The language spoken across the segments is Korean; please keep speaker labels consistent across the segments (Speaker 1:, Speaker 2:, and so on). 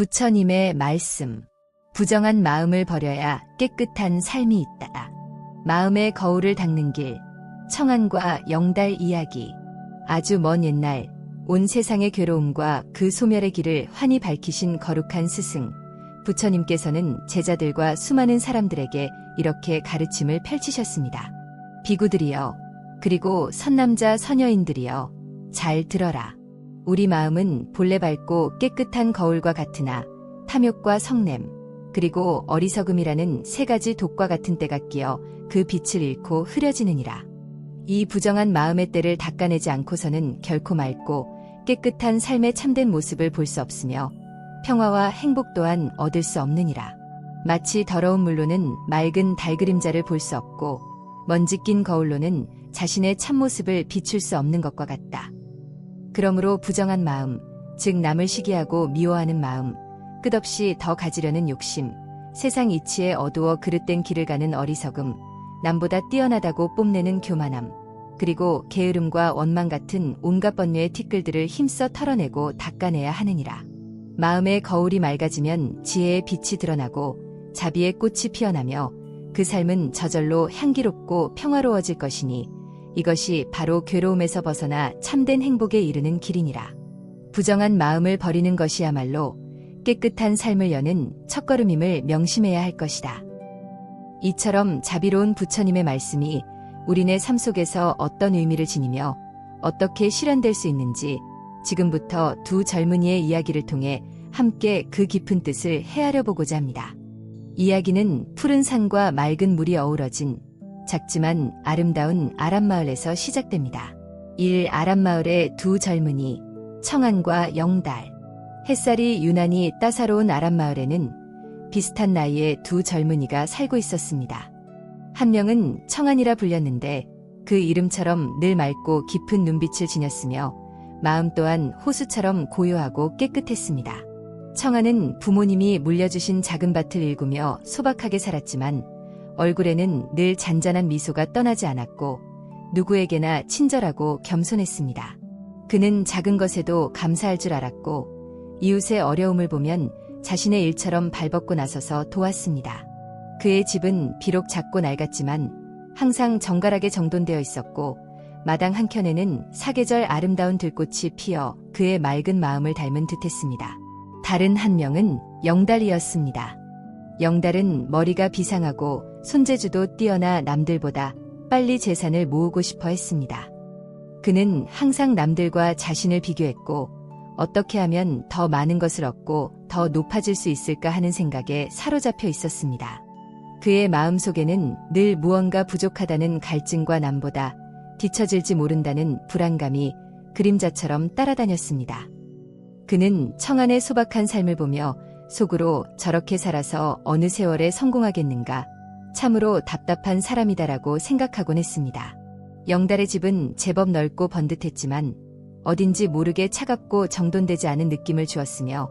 Speaker 1: 부처님의 말씀. 부정한 마음을 버려야 깨끗한 삶이 있다. 마음의 거울을 닦는 길. 청한과 영달 이야기. 아주 먼 옛날 온 세상의 괴로움과 그 소멸의 길을 환히 밝히신 거룩한 스승. 부처님께서는 제자들과 수많은 사람들에게 이렇게 가르침을 펼치셨습니다. 비구들이여, 그리고 선남자 선여인들이여, 잘 들어라. 우리 마음은 본래 밝고 깨끗한 거울과 같으나 탐욕과 성냄, 그리고 어리석음이라는 세 가지 독과 같은 때가 끼어 그 빛을 잃고 흐려지느니라. 이 부정한 마음의 때를 닦아내지 않고서는 결코 맑고 깨끗한 삶의 참된 모습을 볼 수 없으며 평화와 행복 또한 얻을 수 없느니라. 마치 더러운 물로는 맑은 달 그림자를 볼 수 없고 먼지 낀 거울로는 자신의 참모습을 비출 수 없는 것과 같다. 그러므로 부정한 마음, 즉 남을 시기하고 미워하는 마음, 끝없이 더 가지려는 욕심, 세상 이치에 어두워 그릇된 길을 가는 어리석음, 남보다 뛰어나다고 뽐내는 교만함, 그리고 게으름과 원망 같은 온갖 번뇌의 티끌들을 힘써 털어내고 닦아내야 하느니라. 마음의 거울이 맑아지면 지혜의 빛이 드러나고 자비의 꽃이 피어나며 그 삶은 저절로 향기롭고 평화로워질 것이니 이것이 바로 괴로움에서 벗어나 참된 행복에 이르는 길이니라. 부정한 마음을 버리는 것이야말로 깨끗한 삶을 여는 첫걸음임을 명심해야 할 것이다. 이처럼 자비로운 부처님의 말씀이 우리네 삶 속에서 어떤 의미를 지니며 어떻게 실현될 수 있는지 지금부터 두 젊은이의 이야기를 통해 함께 그 깊은 뜻을 헤아려 보고자 합니다. 이야기는 푸른 산과 맑은 물이 어우러진 작지만 아름다운 아람마을에서 시작됩니다. 1. 아람마을의 두 젊은이 청한과 영달 햇살이 유난히 따사로운 아람마을에는 비슷한 나이의 두 젊은이가 살고 있었습니다. 한 명은 청한이라 불렸는데 그 이름처럼 늘 맑고 깊은 눈빛을 지녔으며 마음 또한 호수처럼 고요하고 깨끗했습니다. 청한은 부모님이 물려주신 작은 밭을 일구며 소박하게 살았지만 얼굴에는 늘 잔잔한 미소가 떠나지 않았고 누구에게나 친절하고 겸손했습니다. 그는 작은 것에도 감사할 줄 알았고 이웃의 어려움을 보면 자신의 일처럼 발벗고 나서서 도왔습니다. 그의 집은 비록 작고 낡았지만 항상 정갈하게 정돈되어 있었고 마당 한켠에는 사계절 아름다운 들꽃이 피어 그의 맑은 마음을 닮은 듯했습니다. 다른 한 명은 영달이었습니다. 영달은 머리가 비상하고 손재주도 뛰어나 남들보다 빨리 재산을 모으고 싶어 했습니다. 그는 항상 남들과 자신을 비교했고 어떻게 하면 더 많은 것을 얻고 더 높아질 수 있을까 하는 생각에 사로잡혀 있었습니다. 그의 마음 속에는 늘 무언가 부족하다는 갈증과 남보다 뒤처질지 모른다는 불안감이 그림자처럼 따라다녔습니다. 그는 청안의 소박한 삶을 보며 속으로 저렇게 살아서 어느 세월에 성공하겠는가 참으로 답답한 사람이다라고 생각하곤 했습니다. 영달의 집은 제법 넓고 번듯했지만 어딘지 모르게 차갑고 정돈되지 않은 느낌을 주었으며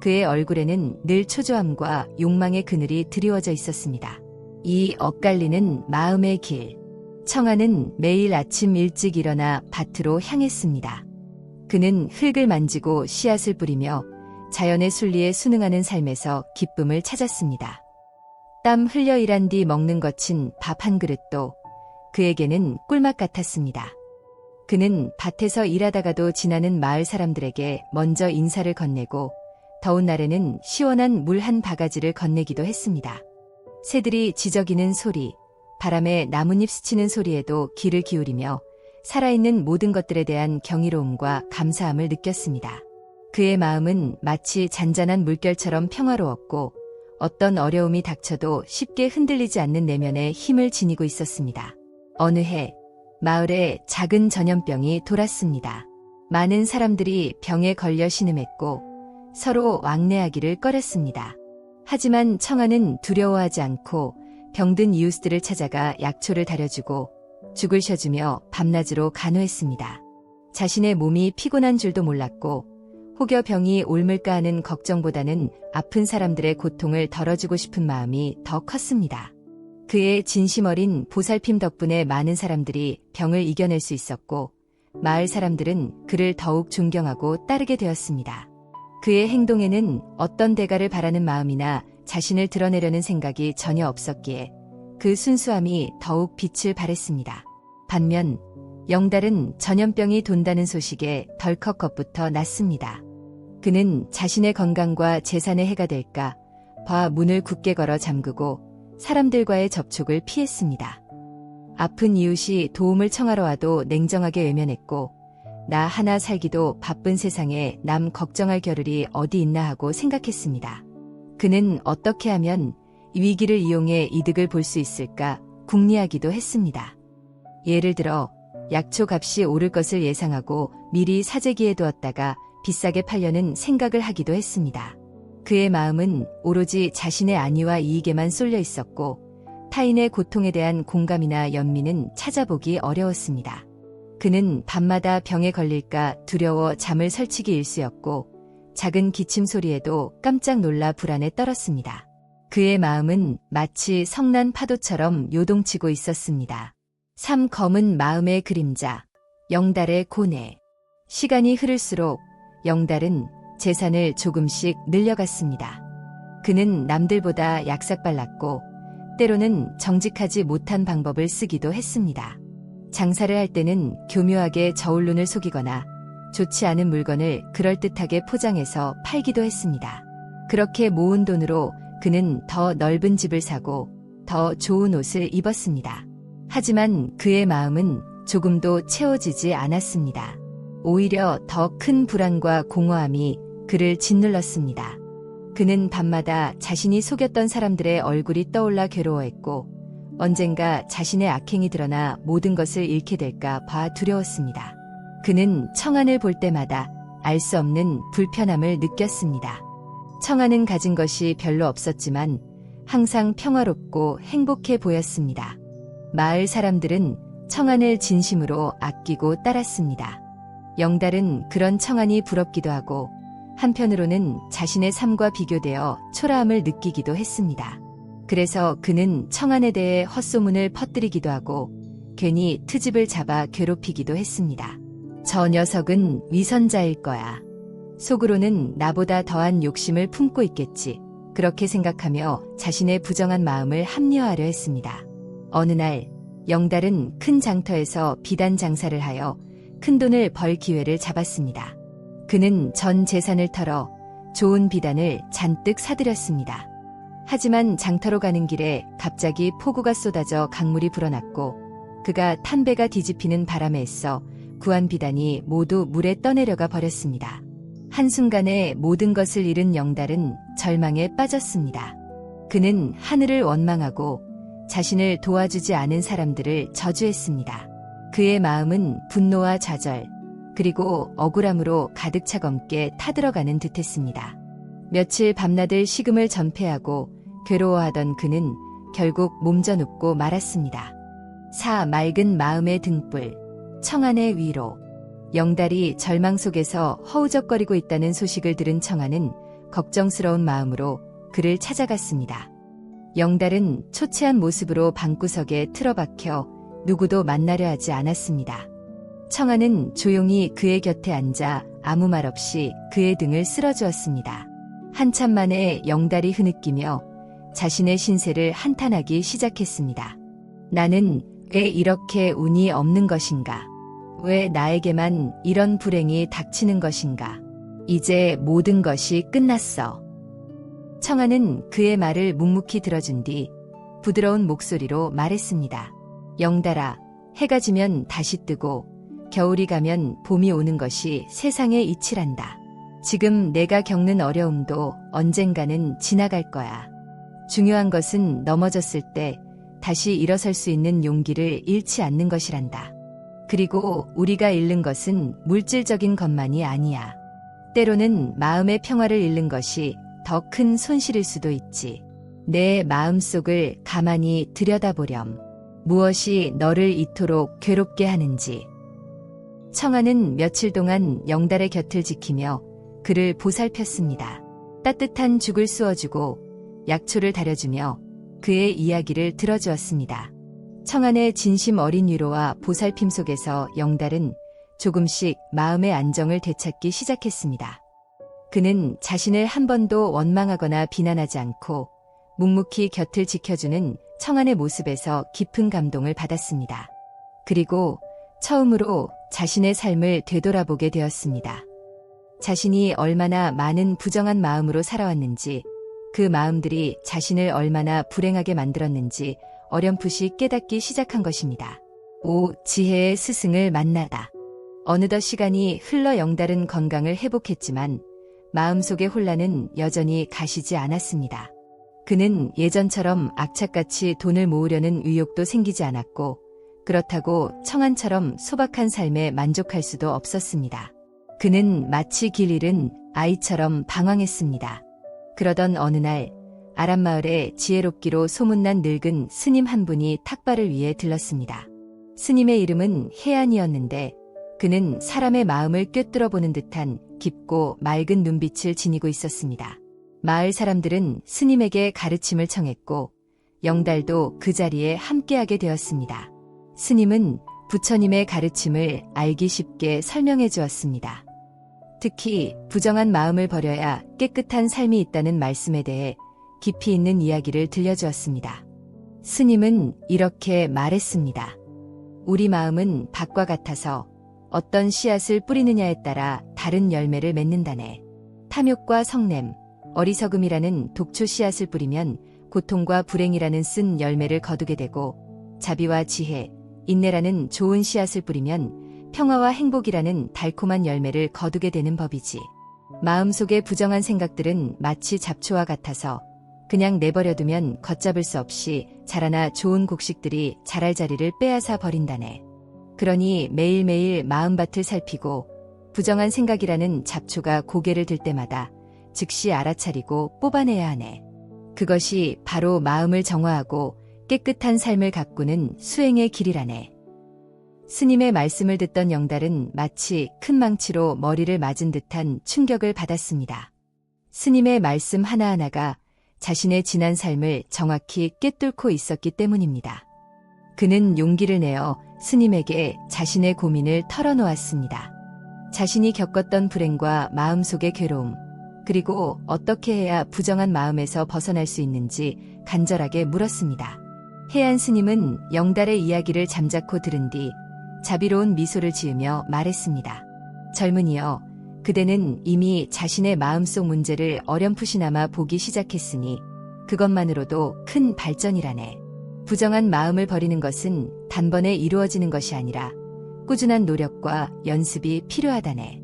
Speaker 1: 그의 얼굴에는 늘 초조함과 욕망의 그늘이 드리워져 있었습니다. 이 엇갈리는 마음의 길. 청아는 매일 아침 일찍 일어나 밭으로 향했습니다. 그는 흙을 만지고 씨앗을 뿌리며 자연의 순리에 순응하는 삶에서 기쁨을 찾았습니다. 땀 흘려 일한 뒤 먹는 것인 밥한 그릇도 그에게는 꿀맛 같았습니다. 그는 밭에서 일하다가도 지나는 마을 사람들에게 먼저 인사를 건네고 더운 날에는 시원한 물 한 바가지를 건네기도 했습니다. 새들이 지저귀는 소리, 바람에 나뭇잎 스치는 소리에도 귀를 기울이며 살아있는 모든 것들에 대한 경이로움과 감사함을 느꼈습니다. 그의 마음은 마치 잔잔한 물결처럼 평화로웠고 어떤 어려움이 닥쳐도 쉽게 흔들리지 않는 내면에 힘을 지니고 있었습니다. 어느 해 마을에 작은 전염병이 돌았습니다. 많은 사람들이 병에 걸려 신음했고 서로 왕래하기를 꺼렸습니다. 하지만 청아는 두려워하지 않고 병든 이웃들을 찾아가 약초를 다려주고 죽을 쉬어주며 밤낮으로 간호했습니다. 자신의 몸이 피곤한 줄도 몰랐고 혹여 병이 옮을까 하는 걱정보다는 아픈 사람들의 고통을 덜어주고 싶은 마음이 더 컸습니다. 그의 진심 어린 보살핌 덕분에 많은 사람들이 병을 이겨낼 수 있었고 마을 사람들은 그를 더욱 존경하고 따르게 되었습니다. 그의 행동에는 어떤 대가를 바라는 마음이나 자신을 드러내려는 생각이 전혀 없었기에 그 순수함이 더욱 빛을 발했습니다. 반면 영달은 전염병이 돈다는 소식에 덜컥 겁부터 났습니다. 그는 자신의 건강과 재산에 해가 될까 봐 문을 굳게 걸어 잠그고 사람들과의 접촉을 피했습니다. 아픈 이웃이 도움을 청하러 와도 냉정하게 외면했고 나 하나 살기도 바쁜 세상에 남 걱정할 겨를이 어디 있나 하고 생각했습니다. 그는 어떻게 하면 위기를 이용해 이득을 볼 수 있을까 궁리하기도 했습니다. 예를 들어 약초 값이 오를 것을 예상하고 미리 사재기에 두었다가 비싸게 팔려는 생각을 하기도 했습니다. 그의 마음은 오로지 자신의 안위와 이익에만 쏠려 있었고 타인의 고통에 대한 공감이나 연민은 찾아보기 어려웠습니다. 그는 밤마다 병에 걸릴까 두려워 잠을 설치기 일쑤였고 작은 기침 소리에도 깜짝 놀라 불안에 떨었습니다. 그의 마음은 마치 성난 파도처럼 요동치고 있었습니다. 삼 검은 마음의 그림자, 영달의 고뇌. 시간이 흐를수록 영달은 재산을 조금씩 늘려갔습니다. 그는 남들보다 약삭발랐고 때로는 정직하지 못한 방법을 쓰기도 했습니다. 장사를 할 때는 교묘하게 저울눈을 속이거나 좋지 않은 물건을 그럴듯하게 포장해서 팔기도 했습니다. 그렇게 모은 돈으로 그는 더 넓은 집을 사고 더 좋은 옷을 입었습니다. 하지만 그의 마음은 조금도 채워지지 않았습니다. 오히려 더 큰 불안과 공허함이 그를 짓눌렀습니다. 그는 밤마다 자신이 속였던 사람들의 얼굴이 떠올라 괴로워했고 언젠가 자신의 악행이 드러나 모든 것을 잃게 될까 봐 두려웠습니다. 그는 청안을 볼 때마다 알 수 없는 불편함을 느꼈습니다. 청안은 가진 것이 별로 없었지만 항상 평화롭고 행복해 보였습니다. 마을 사람들은 청안을 진심으로 아끼고 따랐습니다. 영달은 그런 청안이 부럽기도 하고 한편으로는 자신의 삶과 비교되어 초라함을 느끼기도 했습니다. 그래서 그는 청안에 대해 헛소문을 퍼뜨리기도 하고 괜히 트집을 잡아 괴롭히기도 했습니다. 저 녀석은 위선자일 거야. 속으로는 나보다 더한 욕심을 품고 있겠지. 그렇게 생각하며 자신의 부정한 마음을 합리화하려 했습니다. 어느 날 영달은 큰 장터에서 비단 장사를 하여 큰 돈을 벌 기회를 잡았습니다. 그는 전 재산을 털어 좋은 비단을 잔뜩 사들였습니다. 하지만 장터로 가는 길에 갑자기 폭우가 쏟아져 강물이 불어났고 그가 탄 배가 뒤집히는 바람에 애써 구한 비단이 모두 물에 떠내려가 버렸습니다. 한순간에 모든 것을 잃은 영달은 절망에 빠졌습니다. 그는 하늘을 원망하고 자신을 도와주지 않은 사람들을 저주했습니다. 그의 마음은 분노와 좌절, 그리고 억울함으로 가득 차검게 타들어가는 듯했습니다. 며칠 밤낮을 식음을 전폐하고 괴로워하던 그는 결국 몸져 눕고 말았습니다. 사 맑은 마음의 등불, 청안의 위로. 영달이 절망 속에서 허우적거리고 있다는 소식을 들은 청안은 걱정스러운 마음으로 그를 찾아갔습니다. 영달은 초췌한 모습으로 방구석에 틀어박혀 누구도 만나려 하지 않았습니다. 청아는 조용히 그의 곁에 앉아 아무 말 없이 그의 등을 쓸어주었습니다. 한참 만에 영달이 흐느끼며 자신의 신세를 한탄하기 시작했습니다. 나는 왜 이렇게 운이 없는 것인가? 왜 나에게만 이런 불행이 닥치는 것인가? 이제 모든 것이 끝났어. 청아는 그의 말을 묵묵히 들어준 뒤 부드러운 목소리로 말했습니다. 영달아, 해가 지면 다시 뜨고 겨울이 가면 봄이 오는 것이 세상의 이치란다. 지금 내가 겪는 어려움도 언젠가는 지나갈 거야. 중요한 것은 넘어졌을 때 다시 일어설 수 있는 용기를 잃지 않는 것이란다. 그리고 우리가 잃는 것은 물질적인 것만이 아니야. 때로는 마음의 평화를 잃는 것이 더 큰 손실일 수도 있지. 내 마음속을 가만히 들여다보렴. 무엇이 너를 이토록 괴롭게 하는지. 청아는 며칠 동안 영달의 곁을 지키며 그를 보살폈습니다. 따뜻한 죽을 쑤어주고 약초를 다려주며 그의 이야기를 들어주었습니다. 청안의 진심 어린 위로와 보살핌 속에서 영달은 조금씩 마음의 안정을 되찾기 시작했습니다. 그는 자신을 한 번도 원망하거나 비난하지 않고 묵묵히 곁을 지켜주는 청한의 모습에서 깊은 감동을 받았습니다. 그리고 처음으로 자신의 삶을 되돌아보게 되었습니다. 자신이 얼마나 많은 부정한 마음으로 살아왔는지, 그 마음들이 자신을 얼마나 불행하게 만들었는지 어렴풋이 깨닫기 시작한 것입니다. 오, 지혜의 스승을 만나다. 어느덧 시간이 흘러 영달은 건강을 회복했지만 마음속의 혼란은 여전히 가시지 않았습니다. 그는 예전처럼 악착같이 돈을 모으려는 의욕도 생기지 않았고 그렇다고 청한처럼 소박한 삶에 만족할 수도 없었습니다. 그는 마치 길 잃은 아이처럼 방황했습니다. 그러던 어느 날 아람마을에 지혜롭기로 소문난 늙은 스님 한 분이 탁발을 위해 들렀습니다. 스님의 이름은 해안이었는데 그는 사람의 마음을 꿰뚫어 보는 듯한 깊고 맑은 눈빛을 지니고 있었습니다. 마을 사람들은 스님에게 가르침을 청했고 영달도 그 자리에 함께하게 되었습니다. 스님은 부처님의 가르침을 알기 쉽게 설명해 주었습니다. 특히 부정한 마음을 버려야 깨끗한 삶이 있다는 말씀에 대해 깊이 있는 이야기를 들려주었습니다. 스님은 이렇게 말했습니다. 우리 마음은 밭과 같아서 어떤 씨앗을 뿌리느냐에 따라 다른 열매를 맺는다네. 탐욕과 성냄, 어리석음이라는 독초 씨앗을 뿌리면 고통과 불행이라는 쓴 열매를 거두게 되고 자비와 지혜, 인내라는 좋은 씨앗을 뿌리면 평화와 행복이라는 달콤한 열매를 거두게 되는 법이지. 마음속의 부정한 생각들은 마치 잡초와 같아서 그냥 내버려두면 걷잡을 수 없이 자라나 좋은 곡식들이 자랄 자리를 빼앗아 버린다네. 그러니 매일매일 마음밭을 살피고 부정한 생각이라는 잡초가 고개를 들 때마다 즉시 알아차리고 뽑아내야 하네. 그것이 바로 마음을 정화하고 깨끗한 삶을 가꾸는 수행의 길이라네. 스님의 말씀을 듣던 영달은 마치 큰 망치로 머리를 맞은 듯한 충격을 받았습니다. 스님의 말씀 하나하나가 자신의 지난 삶을 정확히 꿰뚫고 있었기 때문입니다. 그는 용기를 내어 스님에게 자신의 고민을 털어놓았습니다. 자신이 겪었던 불행과 마음속의 괴로움, 그리고 어떻게 해야 부정한 마음에서 벗어날 수 있는지 간절하게 물었습니다. 해안 스님은 영달의 이야기를 잠자코 들은 뒤 자비로운 미소를 지으며 말했습니다. 젊은이여, 그대는 이미 자신의 마음속 문제를 어렴풋이나마 보기 시작했으니 그것만으로도 큰 발전이라네. 부정한 마음을 버리는 것은 단번에 이루어지는 것이 아니라 꾸준한 노력과 연습이 필요하다네.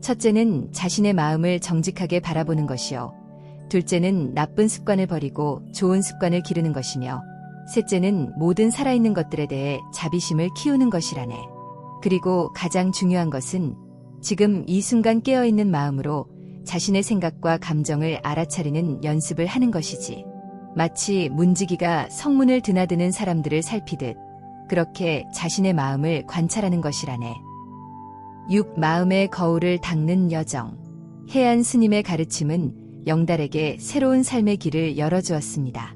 Speaker 1: 첫째는 자신의 마음을 정직하게 바라보는 것이요. 둘째는 나쁜 습관을 버리고 좋은 습관을 기르는 것이며 셋째는 모든 살아있는 것들에 대해 자비심을 키우는 것이라네. 그리고 가장 중요한 것은 지금 이 순간 깨어있는 마음으로 자신의 생각과 감정을 알아차리는 연습을 하는 것이지. 마치 문지기가 성문을 드나드는 사람들을 살피듯 그렇게 자신의 마음을 관찰하는 것이라네. 6. 마음의 거울을 닦는 여정. 해안 스님의 가르침은 영달에게 새로운 삶의 길을 열어주었습니다.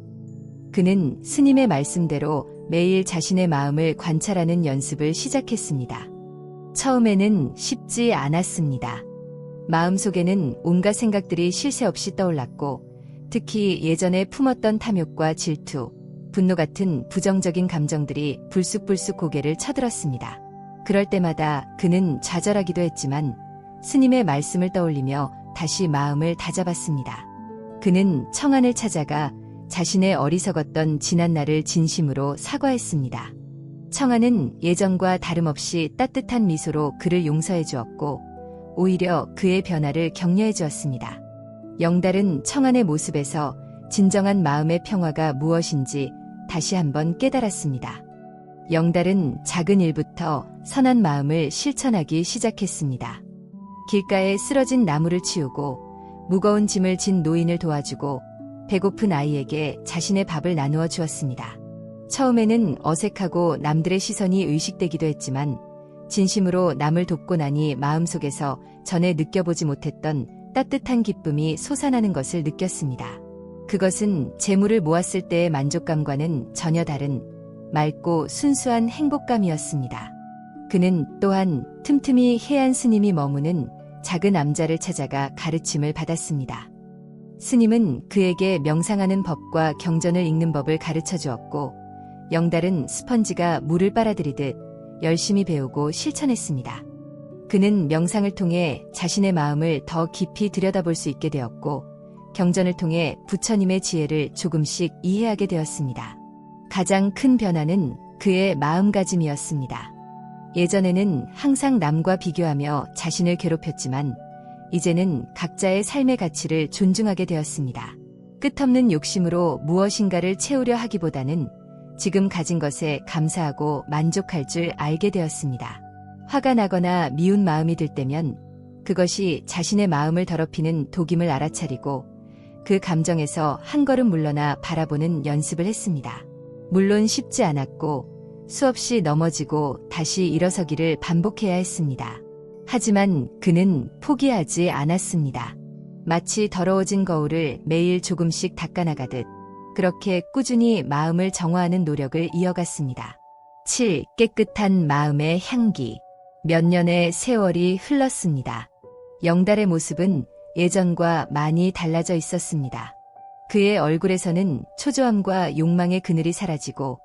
Speaker 1: 그는 스님의 말씀대로 매일 자신의 마음을 관찰하는 연습을 시작했습니다. 처음에는 쉽지 않았습니다. 마음속에는 온갖 생각들이 쉴새 없이 떠올랐고 특히 예전에 품었던 탐욕과 질투, 분노 같은 부정적인 감정들이 불쑥불쑥 고개를 쳐들었습니다. 그럴 때마다 그는 좌절하기도 했지만 스님의 말씀을 떠올리며 다시 마음을 다잡았습니다. 그는 청안을 찾아가 자신의 어리석었던 지난 날을 진심으로 사과했습니다. 청아는 예전과 다름없이 따뜻한 미소로 그를 용서해 주었고 오히려 그의 변화를 격려해 주었습니다. 영달은 청안의 모습에서 진정한 마음의 평화가 무엇인지 다시 한번 깨달았습니다. 영달은 작은 일부터 선한 마음을 실천하기 시작했습니다. 길가에 쓰러진 나무를 치우고 무거운 짐을 진 노인을 도와주고 배고픈 아이에게 자신의 밥을 나누어 주었습니다. 처음에는 어색하고 남들의 시선이 의식되기도 했지만 진심으로 남을 돕고 나니 마음속에서 전에 느껴보지 못했던 따뜻한 기쁨이 솟아나는 것을 느꼈습니다. 그것은 재물을 모았을 때의 만족감과는 전혀 다른 맑고 순수한 행복감이었습니다. 그는 또한 틈틈이 해안 스님이 머무는 작은 남자를 찾아가 가르침을 받았습니다. 스님은 그에게 명상하는 법과 경전을 읽는 법을 가르쳐 주었고, 영달은 스펀지가 물을 빨아들이듯 열심히 배우고 실천했습니다. 그는 명상을 통해 자신의 마음을 더 깊이 들여다볼 수 있게 되었고, 경전을 통해 부처님의 지혜를 조금씩 이해하게 되었습니다. 가장 큰 변화는 그의 마음가짐이었습니다. 예전에는 항상 남과 비교하며 자신을 괴롭혔지만, 이제는 각자의 삶의 가치를 존중하게 되었습니다. 끝없는 욕심으로 무엇인가를 채우려 하기보다는 지금 가진 것에 감사하고 만족할 줄 알게 되었습니다. 화가 나거나 미운 마음이 들 때면 그것이 자신의 마음을 더럽히는 독임을 알아차리고 그 감정에서 한 걸음 물러나 바라보는 연습을 했습니다. 물론 쉽지 않았고 수없이 넘어지고 다시 일어서기를 반복해야 했습니다. 하지만 그는 포기하지 않았습니다. 마치 더러워진 거울을 매일 조금씩 닦아나가듯 그렇게 꾸준히 마음을 정화하는 노력을 이어갔습니다. 7. 깨끗한 마음의 향기. 몇 년의 세월이 흘렀습니다. 영달의 모습은 예전과 많이 달라져 있었습니다. 그의 얼굴에서는 초조함과 욕망의 그늘이 사라지고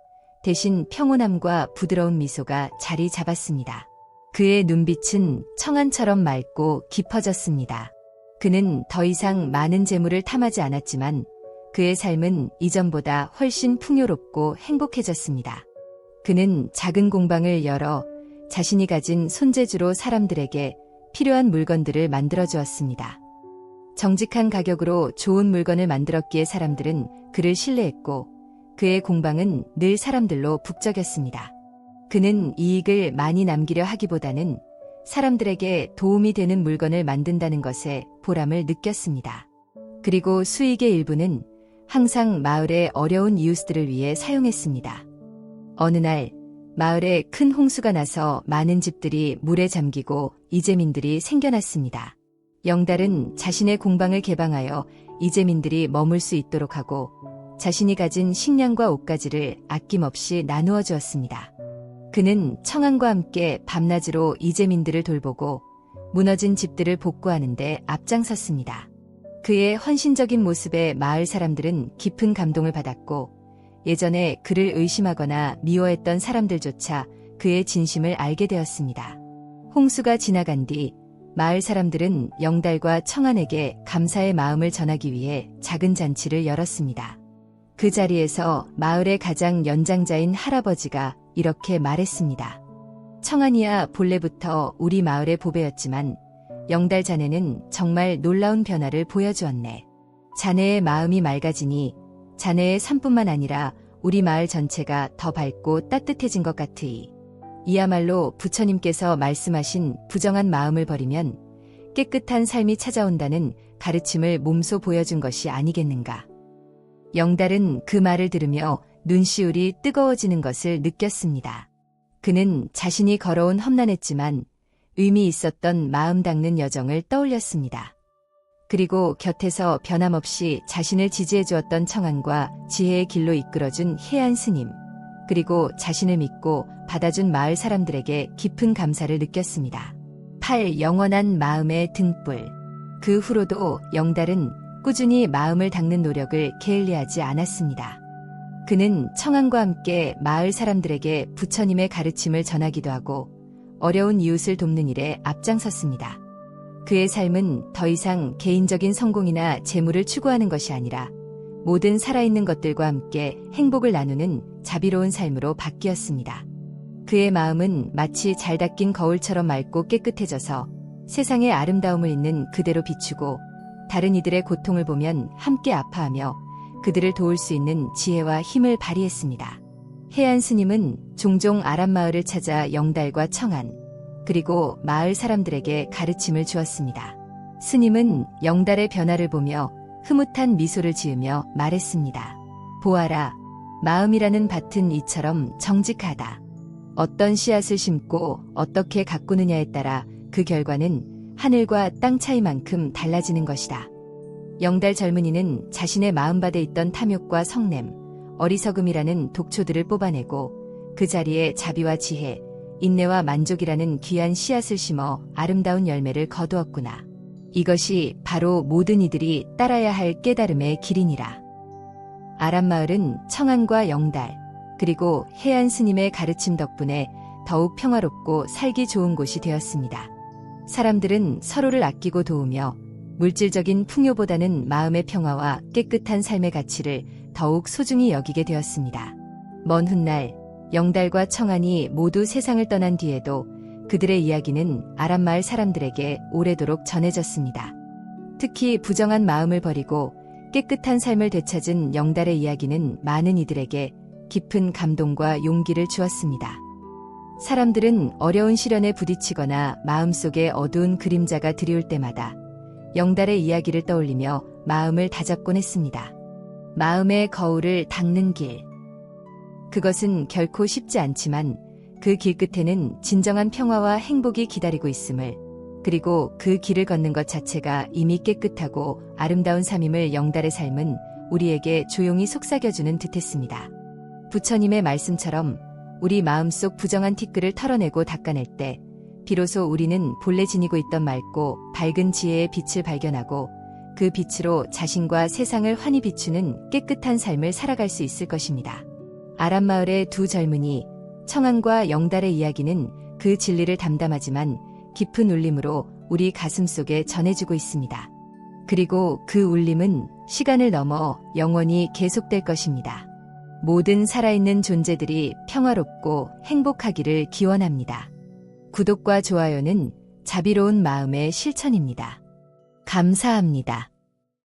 Speaker 1: 대신 평온함과 부드러운 미소가 자리 잡았습니다. 그의 눈빛은 청한처럼 맑고 깊어졌습니다. 그는 더 이상 많은 재물을 탐하지 않았지만 그의 삶은 이전보다 훨씬 풍요롭고 행복해졌습니다. 그는 작은 공방을 열어 자신이 가진 손재주로 사람들에게 필요한 물건들을 만들어 주었습니다. 정직한 가격으로 좋은 물건을 만들었기에 사람들은 그를 신뢰했고 그의 공방은 늘 사람들로 북적였습니다. 그는 이익을 많이 남기려 하기보다는 사람들에게 도움이 되는 물건을 만든다는 것에 보람을 느꼈습니다. 그리고 수익의 일부는 항상 마을의 어려운 이웃들을 위해 사용했습니다. 어느 날 마을에 큰 홍수가 나서 많은 집들이 물에 잠기고 이재민들이 생겨났습니다. 영달은 자신의 공방을 개방하여 이재민들이 머물 수 있도록 하고 자신이 가진 식량과 옷가지를 아낌없이 나누어 주었습니다. 그는 청한과 함께 밤낮으로 이재민들을 돌보고 무너진 집들을 복구하는데 앞장섰습니다. 그의 헌신적인 모습에 마을 사람들은 깊은 감동을 받았고 예전에 그를 의심하거나 미워했던 사람들조차 그의 진심을 알게 되었습니다. 홍수가 지나간 뒤 마을 사람들은 영달과 청한에게 감사의 마음을 전하기 위해 작은 잔치를 열었습니다. 그 자리에서 마을의 가장 연장자인 할아버지가 이렇게 말했습니다. 청한이야 본래부터 우리 마을의 보배였지만 영달 자네는 정말 놀라운 변화를 보여주었네. 자네의 마음이 맑아지니 자네의 삶뿐만 아니라 우리 마을 전체가 더 밝고 따뜻해진 것 같으이. 이야말로 부처님께서 말씀하신 부정한 마음을 버리면 깨끗한 삶이 찾아온다는 가르침을 몸소 보여준 것이 아니겠는가. 영달은 그 말을 들으며 눈시울이 뜨거워지는 것을 느꼈습니다. 그는 자신이 걸어온 험난했지만 의미 있었던 마음 닦는 여정을 떠올렸습니다. 그리고 곁에서 변함없이 자신을 지지해 주었던 청한과 지혜의 길로 이끌어준 해안 스님, 그리고 자신을 믿고 받아준 마을 사람들에게 깊은 감사를 느꼈습니다. 8. 영원한 마음의 등불. 그 후로도 영달은 꾸준히 마음을 닦는 노력을 게을리하지 않았습니다. 그는 청한과 함께 마을 사람들에게 부처님의 가르침을 전하기도 하고 어려운 이웃을 돕는 일에 앞장섰습니다. 그의 삶은 더 이상 개인적인 성공이나 재물을 추구하는 것이 아니라 모든 살아있는 것들과 함께 행복을 나누는 자비로운 삶으로 바뀌었습니다. 그의 마음은 마치 잘 닦인 거울처럼 맑고 깨끗해져서 세상의 아름다움을 있는 그대로 비추고 다른 이들의 고통을 보면 함께 아파하며 그들을 도울 수 있는 지혜와 힘을 발휘했습니다. 해안 스님은 종종 아람마을을 찾아 영달과 청한, 그리고 마을 사람들에게 가르침을 주었습니다. 스님은 영달의 변화를 보며 흐뭇한 미소를 지으며 말했습니다. 보아라, 마음이라는 밭은 이처럼 정직하다. 어떤 씨앗을 심고 어떻게 가꾸느냐에 따라 그 결과는 하늘과 땅 차이만큼 달라지는 것이다. 영달 젊은이는 자신의 마음밭에 있던 탐욕과 성냄, 어리석음이라는 독초들을 뽑아내고 그 자리에 자비와 지혜, 인내와 만족이라는 귀한 씨앗을 심어 아름다운 열매를 거두었구나. 이것이 바로 모든 이들이 따라야 할 깨달음의 길이니라. 아람마을은 청안과 영달, 그리고 해안 스님의 가르침 덕분에 더욱 평화롭고 살기 좋은 곳이 되었습니다. 사람들은 서로를 아끼고 도우며 물질적인 풍요보다는 마음의 평화와 깨끗한 삶의 가치를 더욱 소중히 여기게 되었습니다. 먼 훗날 영달과 청안이 모두 세상을 떠난 뒤에도 그들의 이야기는 아람마을 사람들에게 오래도록 전해졌습니다. 특히 부정한 마음을 버리고 깨끗한 삶을 되찾은 영달의 이야기는 많은 이들에게 깊은 감동과 용기를 주었습니다. 사람들은 어려운 시련에 부딪히거나 마음속에 어두운 그림자가 드리울 때마다 영달의 이야기를 떠올리며 마음을 다잡곤 했습니다. 마음의 거울을 닦는 길. 그것은 결코 쉽지 않지만 그 길 끝에는 진정한 평화와 행복이 기다리고 있음을 그리고 그 길을 걷는 것 자체가 이미 깨끗하고 아름다운 삶임을 영달의 삶은 우리에게 조용히 속삭여주는 듯했습니다. 부처님의 말씀처럼 우리 마음속 부정한 티끌을 털어내고 닦아낼 때 비로소 우리는 본래 지니고 있던 맑고 밝은 지혜의 빛을 발견하고 그 빛으로 자신과 세상을 환히 비추는 깨끗한 삶을 살아갈 수 있을 것입니다. 아람마을의 두 젊은이 청안과 영달의 이야기는 그 진리를 담담하지만 깊은 울림으로 우리 가슴 속에 전해주고 있습니다. 그리고 그 울림은 시간을 넘어 영원히 계속될 것입니다. 모든 살아있는 존재들이 평화롭고 행복하기를 기원합니다. 구독과 좋아요는 자비로운 마음의 실천입니다. 감사합니다.